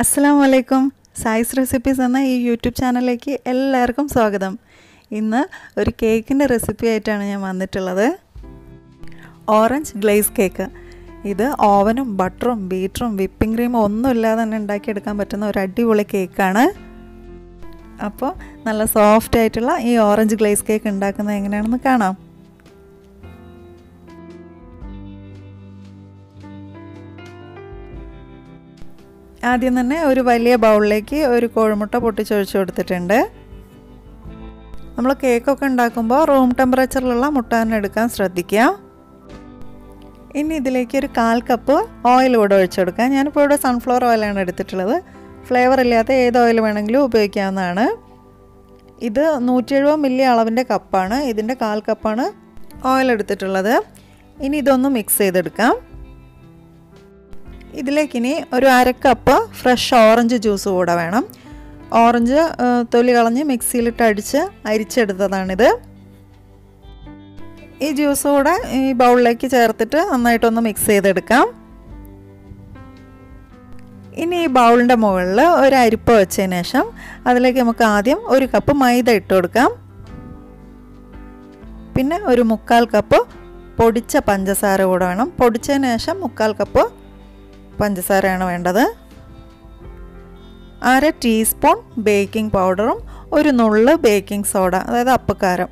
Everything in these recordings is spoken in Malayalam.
അസ്സാം വലൈക്കും സായിസ് റെസിപ്പീസ് എന്ന ഈ യൂട്യൂബ് ചാനലിലേക്ക് എല്ലാവർക്കും സ്വാഗതം. ഇന്ന് ഒരു കേക്കിന്റെ റെസിപ്പി ആയിട്ടാണ് ഞാൻ വന്നിട്ടുള്ളത്. ഓറഞ്ച് ഗ്ലേസ് കേക്ക് ഇത് ഓവനും ബട്ടറും ബീറ്ററും വിപ്പിംഗ് ക്രീമും ഒന്നും ഇല്ലാതെ തന്നെ ഉണ്ടാക്കിയെടുക്കാൻ പറ്റുന്ന ഒരു അടിപൊളി കേക്കാണ് അപ്പോൾ നല്ല സോഫ്റ്റ് ആയിട്ടുള്ള ഈ ഓറഞ്ച് ഗ്ലേസ് കേക്ക് ഉണ്ടാക്കുന്നത് എങ്ങനെയാണെന്ന് കാണാം. ആദ്യം തന്നെ ഒരു വലിയ ബൗളിലേക്ക് ഒരു കോഴിമുട്ട പൊട്ടിച്ചൊഴിച്ചു കൊടുത്തിട്ടുണ്ട്. നമ്മൾ കേക്കൊക്കെ ഉണ്ടാക്കുമ്പോൾ റൂം ടെമ്പറേച്ചറിലുള്ള മുട്ട തന്നെ എടുക്കാൻ ശ്രദ്ധിക്കുക ഇനി ഇതിലേക്ക് ഒരു കാൽ കപ്പ് ഓയിൽ കൂടെ ഒഴിച്ചു കൊടുക്കുക ഞാനിപ്പോൾ ഇവിടെ സൺഫ്ലവർ ഓയിലാണ് എടുത്തിട്ടുള്ളത്. ഫ്ലേവർ ഇല്ലാത്ത ഏത് ഓയിൽ വേണമെങ്കിലും ഉപയോഗിക്കാവുന്നതാണ്. ഇത് നൂറ്റി എഴുപത് മില്ലി അളവിന്റെ കപ്പാണ്. ഇതിന്റെ കാൽ കപ്പാണ് ഓയിൽ എടുത്തിട്ടുള്ളത്. ഇനി ഇതൊന്ന് മിക്സ് ചെയ്തെടുക്കാം. ഇതിലേക്കിനി ഒരു അരക്കപ്പ് കപ്പ് ഫ്രഷ് ഓറഞ്ച് ജ്യൂസ് കൂടെ വേണം. ഓറഞ്ച് തൊലി കളഞ്ഞ് മിക്സിയിലിട്ട് അടിച്ച് അരിച്ചെടുത്തതാണിത്. ഈ ജ്യൂസ് കൂടെ ഈ ബൗളിലേക്ക് ചേർത്തിട്ട് നന്നായിട്ടൊന്ന് മിക്സ് ചെയ്തെടുക്കാം. ഇനി ഈ ബൗളിന്റെ മുകളിൽ ഒരു അരിപ്പ വെച്ചതിന് ശേഷം അതിലേക്ക് നമുക്ക് ആദ്യം ഒരു കപ്പ് മൈദ ഇട്ട് കൊടുക്കാം. പിന്നെ ഒരു മുക്കാൽ കപ്പ് പൊടിച്ച പഞ്ചസാര കൂടെ വേണം. പൊടിച്ചതിന് ശേഷം മുക്കാൽ കപ്പ് പഞ്ചസാരയാണ് വേണ്ടത്. അര ടീസ്പൂൺ ബേക്കിംഗ് പൗഡറും ഒരു നുള്ള് ബേക്കിംഗ് സോഡ അതായത് അപ്പക്കാരം.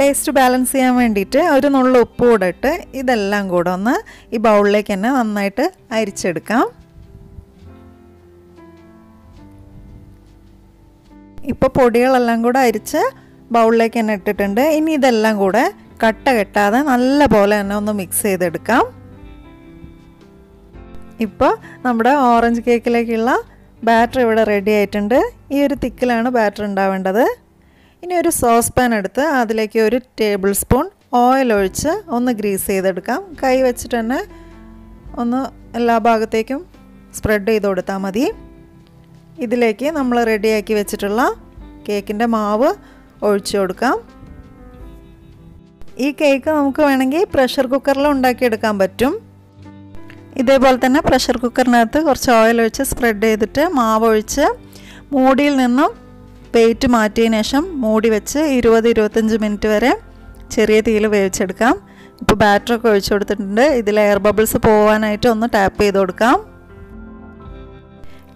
ടേസ്റ്റ് ബാലൻസ് ചെയ്യാൻ വേണ്ടിയിട്ട് ഒരു നുള്ള് ഉപ്പ് കൂടെ ഇട്ട് ഇതെല്ലാം കൂടെ ഒന്ന് ഈ ബൗളിലേക്ക് തന്നെ നന്നായിട്ട് അരിച്ചെടുക്കാം. ഇപ്പോൾ പൊടികളെല്ലാം കൂടെ അരിച്ച് ബൗളിലേക്ക് തന്നെ ഇട്ടിട്ടുണ്ട്. ഇനി ഇതെല്ലാം കൂടെ കട്ട കെട്ടാതെ നല്ല പോലെ തന്നെ ഒന്ന് മിക്സ് ചെയ്തെടുക്കാം. ഇപ്പോൾ നമ്മുടെ ഓറഞ്ച് കേക്കിലേക്കുള്ള ബാറ്റർ ഇവിടെ റെഡി ആയിട്ടുണ്ട്. ഈ ഒരു തിക്കിലാണ് ബാറ്റർ ഉണ്ടാവേണ്ടത്. ഇനി ഒരു സോസ് പാൻ എടുത്ത് അതിലേക്ക് ഒരു ടേബിൾ സ്പൂൺ ഓയിൽ ഒഴിച്ച് ഒന്ന് ഗ്രീസ് ചെയ്തെടുക്കാം. കൈ വെച്ചിട്ട് തന്നെ ഒന്ന് എല്ലാ ഭാഗത്തേക്കും സ്പ്രെഡ് ചെയ്ത് കൊടുത്താൽ മതി. ഇതിലേക്ക് നമ്മൾ റെഡിയാക്കി വെച്ചിട്ടുള്ള കേക്കിന്റെ മാവ് ഒഴിച്ചു കൊടുക്കാം. ഈ കേക്ക് നമുക്ക് വേണമെങ്കിൽ പ്രഷർ കുക്കറിൽ ഉണ്ടാക്കിയെടുക്കാൻ പറ്റും. ഇതേപോലെ തന്നെ പ്രഷർ കുക്കറിനകത്ത് കുറച്ച് ഓയിൽ ഒഴിച്ച് സ്പ്രെഡ് ചെയ്തിട്ട് മാവ് ഒഴിച്ച് മൂടിയിൽ നിന്നും പേറ്റ് മാറ്റിയതിന് ശേഷം മൂടി വെച്ച് ഇരുപത് ഇരുപത്തഞ്ച് മിനിറ്റ് വരെ ചെറിയ തീയിൽ വേവിച്ചെടുക്കാം. ഇപ്പോൾ ബാറ്ററൊക്കെ ഒഴിച്ചു കൊടുത്തിട്ടുണ്ട്. ഇതിൽ എയർ ബബിൾസ് പോകാനായിട്ട് ഒന്ന് ടാപ്പ് ചെയ്ത് കൊടുക്കാം.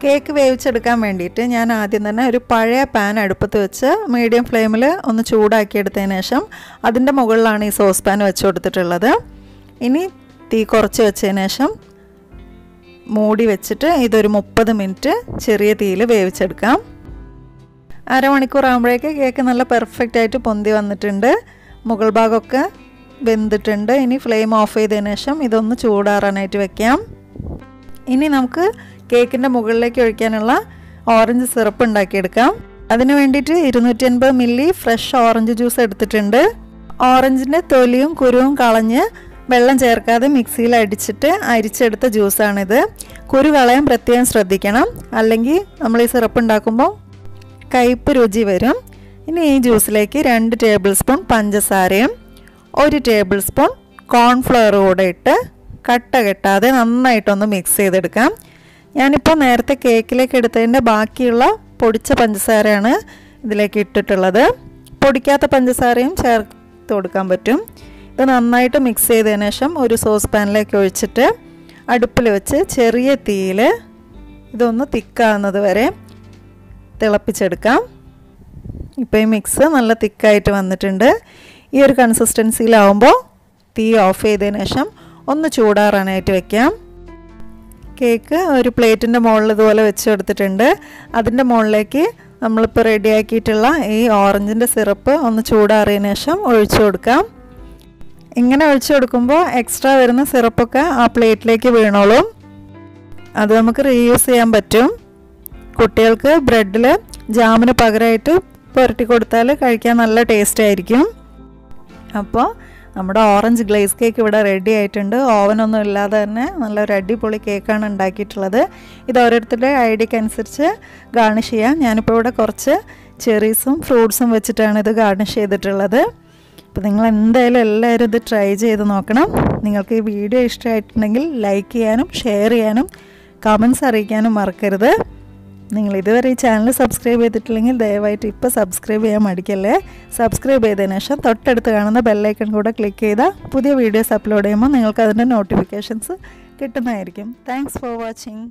കേക്ക് വേവിച്ചെടുക്കാൻ വേണ്ടിയിട്ട് ഞാൻ ആദ്യം തന്നെ ഒരു പഴയ പാൻ അടുപ്പത്ത് വെച്ച് മീഡിയം ഫ്ലെയിമിൽ ഒന്ന് ചൂടാക്കിയെടുത്തതിന് ശേഷം അതിന്റെ മുകളിലാണ് ഈ സോസ് പാൻ വെച്ച് കൊടുത്തിട്ടുള്ളത്. ഇനി തീ കുറച്ച് വെച്ചതിന് ശേഷം മൂടി വെച്ചിട്ട് ഇതൊരു മുപ്പത് മിനിറ്റ് ചെറിയ തീയിൽ വേവിച്ചെടുക്കാം. അരമണിക്കൂർ ആകുമ്പോഴേക്ക് കേക്ക് നല്ല പെർഫെക്റ്റ് ആയിട്ട് പൊന്തി വന്നിട്ടുണ്ട്. മുകൾ ഭാഗമൊക്കെ വെന്തിട്ടുണ്ട്. ഇനി ഫ്ലെയിം ഓഫ് ചെയ്തതിന് ശേഷം ഇതൊന്ന് ചൂടാറാനായിട്ട് വെക്കാം. ഇനി നമുക്ക് കേക്കിന്റെ മുകളിലേക്ക് ഒഴിക്കാനുള്ള ഓറഞ്ച് സിറപ്പ് ഉണ്ടാക്കിയെടുക്കാം. അതിന് വേണ്ടിയിട്ട് ഇരുന്നൂറ്റി അൻപത് മില്ലി ഫ്രഷ് ഓറഞ്ച് ജ്യൂസ് എടുത്തിട്ടുണ്ട്. ഓറഞ്ചിന്റെ തൊലിയും കുരുവും കളഞ്ഞ് വെള്ളം ചേർക്കാതെ മിക്സിയിൽ അടിച്ചിട്ട് അരിച്ചെടുത്ത ജ്യൂസാണിത്. കുരു കളയാൻ പ്രത്യേകം ശ്രദ്ധിക്കണം. അല്ലെങ്കിൽ നമ്മൾ ഈ സിറപ്പ് ഉണ്ടാക്കുമ്പോൾ കയ്പ്പ് രുചി വരും. ഇനി ഈ ജ്യൂസിലേക്ക് രണ്ട് ടേബിൾ സ്പൂൺ പഞ്ചസാരയും ഒരു ടേബിൾ സ്പൂൺ കോൺഫ്ലവർ കൂടെ ഇട്ട് കട്ട കെട്ടാതെ നന്നായിട്ടൊന്ന് മിക്സ് ചെയ്തെടുക്കാം. ഞാനിപ്പോൾ നേരത്തെ കേക്കിലേക്ക് എടുത്തതിന്റെ ബാക്കിയുള്ള പൊടിച്ച പഞ്ചസാരയാണ് ഇതിലേക്ക് ഇട്ടിട്ടുള്ളത്. പൊടിക്കാത്ത പഞ്ചസാരയും ചേർത്ത് കൊടുക്കാൻ പറ്റും. ഇത് നന്നായിട്ട് മിക്സ് ചെയ്തതിന് ശേഷം ഒരു സോസ് പാനിലേക്ക് ഒഴിച്ചിട്ട് അടുപ്പിൽ വെച്ച് ചെറിയ തീയിൽ ഇതൊന്ന് തിക്കാവുന്നത് വരെ തിളപ്പിച്ചെടുക്കാം. ഇപ്പോൾ ഈ മിക്സ് നല്ല തിക്കായിട്ട് വന്നിട്ടുണ്ട്. ഈ ഒരു കൺസിസ്റ്റൻസിയിലാവുമ്പോൾ തീ ഓഫ് ചെയ്തതിന് ശേഷം ഒന്ന് ചൂടാറാനായിട്ട് വെക്കാം. കേക്ക് ഒരു പ്ലേറ്റിന്റെ മുകളിൽ ഇതുപോലെ വെച്ച് കൊടുത്തിട്ടുണ്ട്. അതിന്റെ മുകളിലേക്ക് നമ്മളിപ്പോൾ റെഡിയാക്കിയിട്ടുള്ള ഈ ഓറഞ്ചിന്റെ സിറപ്പ് ഒന്ന് ചൂടാറിയതിന് ശേഷം ഒഴിച്ചു കൊടുക്കാം. ഇങ്ങനെ ഒഴിച്ചു കൊടുക്കുമ്പോൾ എക്സ്ട്രാ വരുന്ന സിറപ്പൊക്കെ ആ പ്ലേറ്റിലേക്ക് വീണോളും. അത് നമുക്ക് റീയൂസ് ചെയ്യാൻ പറ്റും. കുട്ടികൾക്ക് ബ്രെഡിൽ ജാമിന് പകരമായിട്ട് പുരട്ടി കൊടുത്താൽ കഴിക്കാൻ നല്ല ടേസ്റ്റ് ആയിരിക്കും. അപ്പോൾ നമ്മുടെ ഓറഞ്ച് ഗ്ലേസ് കേക്ക് ഇവിടെ റെഡി ആയിട്ടുണ്ട്. ഓവനൊന്നും ഇല്ലാതെ തന്നെ നല്ലൊരു അടിപൊളി കേക്കാണ് ഉണ്ടാക്കിയിട്ടുള്ളത്. ഇത് ഓരോരുത്തരുടെ ഐഡിയക്ക് അനുസരിച്ച് ഗാർണിഷ് ചെയ്യാം. ഞാനിപ്പോൾ ഇവിടെ കുറച്ച് ചെറീസും ഫ്രൂട്ട്സും വെച്ചിട്ടാണ് ഇത് ഗാർണിഷ് ചെയ്തിട്ടുള്ളത്. അപ്പോൾ നിങ്ങൾ എന്തായാലും എല്ലാവരും ഇത് ട്രൈ ചെയ്ത് നോക്കണം. നിങ്ങൾക്ക് ഈ വീഡിയോ ഇഷ്ടമായിട്ടുണ്ടെങ്കിൽ ലൈക്ക് ചെയ്യാനും ഷെയർ ചെയ്യാനും കമൻസ് അറിയിക്കാനും മറക്കരുത്. നിങ്ങൾ ഇതുവരെ ഈ ചാനൽ സബ്സ്ക്രൈബ് ചെയ്തിട്ടില്ലെങ്കിൽ ദയവായിട്ട് ഇപ്പോൾ സബ്സ്ക്രൈബ് ചെയ്യാൻ മടിക്കല്ലേ? സബ്സ്ക്രൈബ് ചെയ്തതിന് ശേഷം തൊട്ടടുത്ത് കാണുന്ന ബെല്ലൈക്കൺ കൂടെ ക്ലിക്ക് ചെയ്താൽ പുതിയ വീഡിയോസ് അപ്ലോഡ് ചെയ്യുമ്പോൾ നിങ്ങൾക്ക് അതിന്റെ നോട്ടിഫിക്കേഷൻസ് കിട്ടുന്നതായിരിക്കും. Thanks for watching